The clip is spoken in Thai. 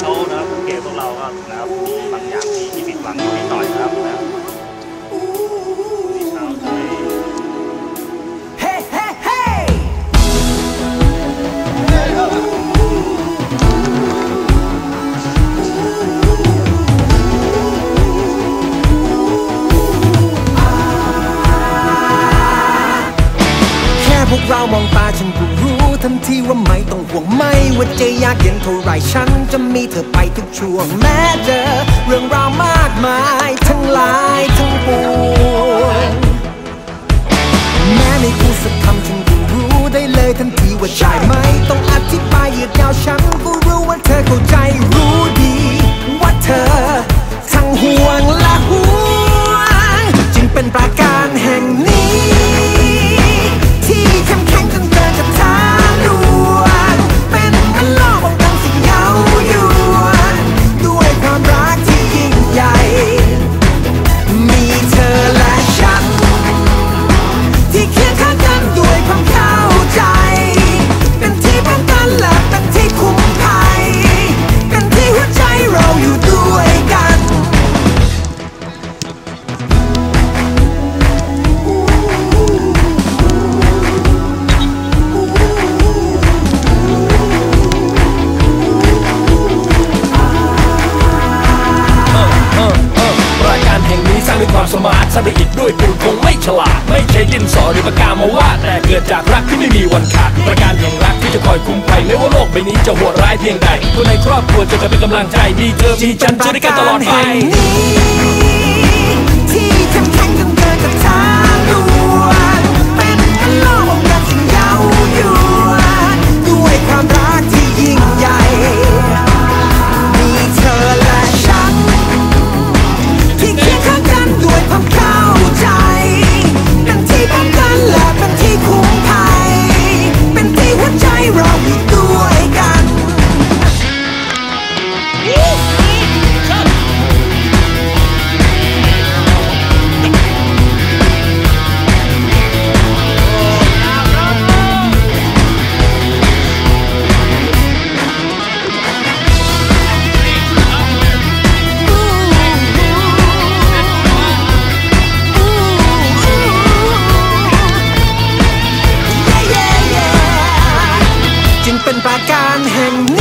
เขานะครับเกมพวกเราก็นะครับมีบางอย่างที่ที่ผิดหวังอยู่นิดหน่อยนะครับ พวกเรามองตาฉันก็รู้ทันทีว่าไม่ต้องห่วงไม่ว่าจะยากเย็นเท่าไรฉันจะมีเธอไปทุกช่วงแม้เจอเรื่องราวมากมายทั้งหลายทั้งปวงแม้ในพูดสักคำฉันก็รู้ได้เลยทันทีว่าใช่ไหมต้องอธิบายยืดยาวฉันก็รู้ว่าเธอเข้าใจ มาร์ทสร้างด้วยอิฐด้วยปูนคงไม่ฉลาด ไม่ใช่ดินสอหรือปากกามาวาดแต่เกิดจากรักที่ไม่มีวันขาดประการแห่งรักที่จะคอยคุ้มภัยไม่ว่าโลกใบนี้จะโหดร้ายเพียงใดคนในครอบครัวจะเป็นกำลังใจมีเธอมีฉันจะได้กันตลอดไปที่เข้ her knees.